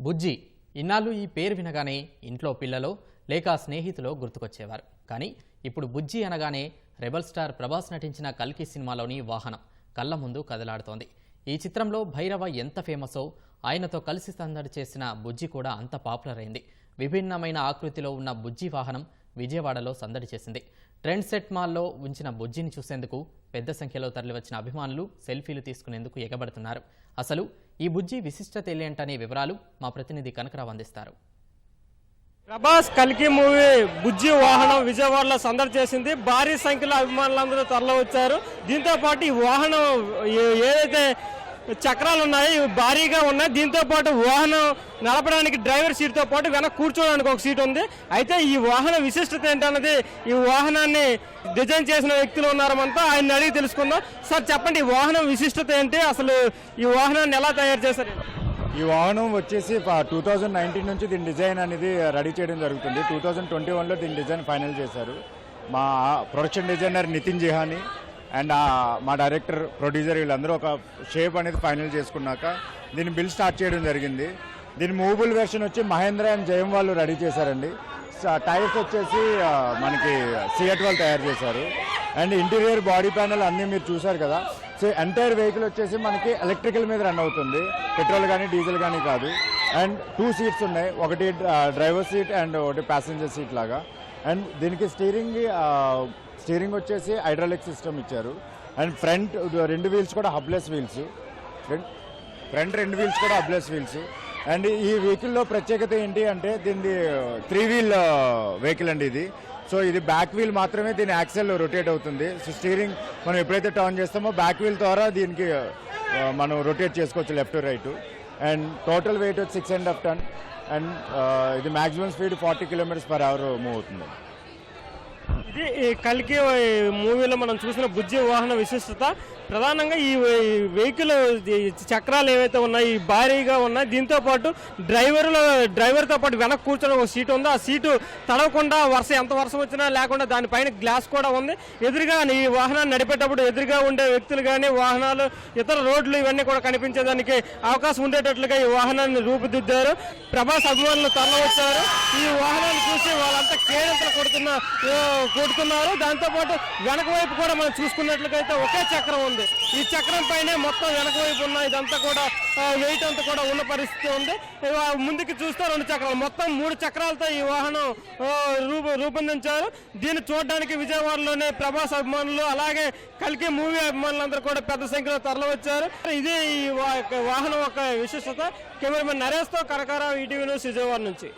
బుజ్జి ఇన్నాళ్ళు ఈ పేరు వినగానే ఇంట్లో పిల్లలో లేక స్నేహితులో గుర్తుకొచ్చేవారు. కానీ ఇప్పుడు బుజ్జి అనగానే రెబల్ స్టార్ ప్రభాస్ నటించిన కల్కి సినిమాలోని వాహనం కళ్ళ ముందు కదలాడుతోంది. ఈ చిత్రంలో భైరవ ఎంత ఫేమసో ఆయనతో కలిసి సందడి చేసిన బుజ్జి కూడా అంత పాపులర్ అయింది. విభిన్నమైన ఆకృతిలో ఉన్న బుజ్జి వాహనం విజయవాడలో సందడి చేసింది. ట్రెండ్ సెట్ మాల్లో ఉంచిన బుజ్జిని చూసేందుకు పెద్ద సంఖ్యలో తరలివచ్చిన అభిమానులు సెల్ఫీలు తీసుకునేందుకు ఎగబడుతున్నారు. అసలు ఈ బుజ్జి విశిష్టత ఏంటనే వివరాలు మా ప్రతినిధి కనకరావు అందిస్తారు. ప్రభాస్ కల్కి మూవీ బుజ్జి వాహనం విజయవాడలో సందడి చేసింది. భారీ సంఖ్యలో అభిమానులందరూ తరలి వచ్చారు దీంతో పాటు ఈ వాహనం ఏ- ఏదైతే చక్రాలు ఉన్నాయి భారీగా ఉన్నాయి. దీంతో పాటు వాహనం నడపడానికి డ్రైవర్ సీట్తో పాటు వెనక కూర్చోడానికి ఒక సీట్ ఉంది. అయితే ఈ వాహన విశిష్టత ఏంటన్నది ఈ వాహనాన్ని డిజైన్ చేసిన వ్యక్తులు ఉన్నారమంతా ఆయన అడిగి తెలుసుకుందాం. సార్ చెప్పండి ఈ వాహనం విశిష్టత ఏంటి? అసలు ఈ వాహనాన్ని ఎలా తయారు చేశారు? ఈ వాహనం వచ్చేసి టూ థౌజండ్ నైన్టీన్ నుంచి దీని డిజైన్ అనేది రెడీ చేయడం జరుగుతుంది. టూ థౌజండ్ ట్వంటీ వన్లో దీని డిజైన్ ఫైనల్ చేశారు. మా production designer Nitin Jihani and మా డైరెక్టర్ ప్రొడ్యూసర్ వీళ్ళందరూ ఒక షేప్ అనేది ఫైనల్ చేసుకున్నాక దీని బిల్ స్టార్ట్ చేయడం జరిగింది. దీని మూవబుల్ వెర్షన్ వచ్చి మహేంద్ర అండ్ జయం వాళ్ళు రెడీ చేశారండి. టైర్స్ వచ్చేసి మనకి సియట్ వాళ్ళు తయారు చేశారు. అండ్ ఇంటీరియర్ బాడీ ప్యానల్ అన్నీ మీరు చూసారు కదా. సో ఎంటైర్ వెహికల్ వచ్చేసి మనకి ఎలక్ట్రికల్ మీద రన్ అవుతుంది. పెట్రోల్ కానీ డీజిల్ కానీ కాదు. అండ్ టూ సీట్స్ ఉన్నాయి. ఒకటి డ్రైవర్ సీట్ అండ్ ఒకటి ప్యాసింజర్ సీట్ లాగా. అండ్ దీనికి స్టీరింగ్ స్టీరింగ్ వచ్చేసి హైడ్రాలిక్ సిస్టమ్ ఇచ్చారు. అండ్ ఫ్రంట్ రెండు వీల్స్ కూడా హబ్లెస్ వీల్స్. ఫ్రంట్ రెండు వీల్స్ కూడా హబ్లెస్ వీల్స్. అండ్ ఈ వెహికల్లో ప్రత్యేకత ఏంటి అంటే దీనిది త్రీ వీల్ వెహికల్ అండి ఇది. సో ఇది బ్యాక్ వీల్ మాత్రమే దీని యాక్సెల్ రొటేట్ అవుతుంది. సో స్టీరింగ్ మనం ఎప్పుడైతే టర్న్ చేస్తామో బ్యాక్ వీల్ ద్వారా దీనికి మనం రొటేట్ చేసుకోవచ్చు left right. And total weight వచ్చి six and half ton and ఇది maximum speed forty kilometres per hour move అవుతుంది. ఇది ఈ కలికి మూవీలో మనం చూసిన బుజ్జి వాహన విశిష్టత. ప్రధానంగా ఈ వెహికల్ చక్రాలు ఏవైతే ఉన్నాయి భారీగా ఉన్నాయి దీంతో పాటు డ్రైవర్లో డ్రైవర్తో పాటు వెనక కూర్చొని ఒక సీట్ ఉంది. ఆ సీటు తడవకుండా వర్షం ఎంత వర్షం వచ్చినా లేకుండా దానిపైన గ్లాస్ కూడా ఉంది. ఎదురుగా ఈ వాహనాన్ని నడిపేటప్పుడు ఎదురుగా ఉండే వ్యక్తులు కానీ వాహనాలు ఇతర రోడ్లు ఇవన్నీ కూడా కనిపించేదానికి అవకాశం ఉండేటట్లుగా ఈ వాహనాన్ని రూపుదిద్దారు. ప్రభాస్ అభిమానులు తరలివచ్చారు. ఈ వాహనాన్ని చూసి వాళ్ళంతా కేరింతలు కొడుతున్న కొడుతున్నారు దాంతోపాటు వెనక వైపు కూడా మనం చూసుకున్నట్లయితే ఒకే చక్రం ఉంది. ఈ చక్రం పైనే మొత్తం వెనక వైపు ఉన్న ఇదంతా కూడా వెయిట్ అంతా కూడా ఉన్న పరిస్థితి ఉంది. ముందుకు చూస్తే రెండు చక్రాలు. మొత్తం మూడు చక్రాలతో ఈ వాహనం ఆ, రూప రూపొందించారు. దీన్ని చూడడానికి విజయవాడలోనే ప్రభాస్ అభిమానులు అలాగే కలికి మూవీ అభిమానులందరూ కూడా పెద్ద సంఖ్యలో తరలివచ్చారు. ఇదే ఈ వాహనం ఒక విశిష్టత. కెమెరామెన్ నరేష్తో కనకారావు ఈటీవీ న్యూస్ విజయవాడ నుంచి.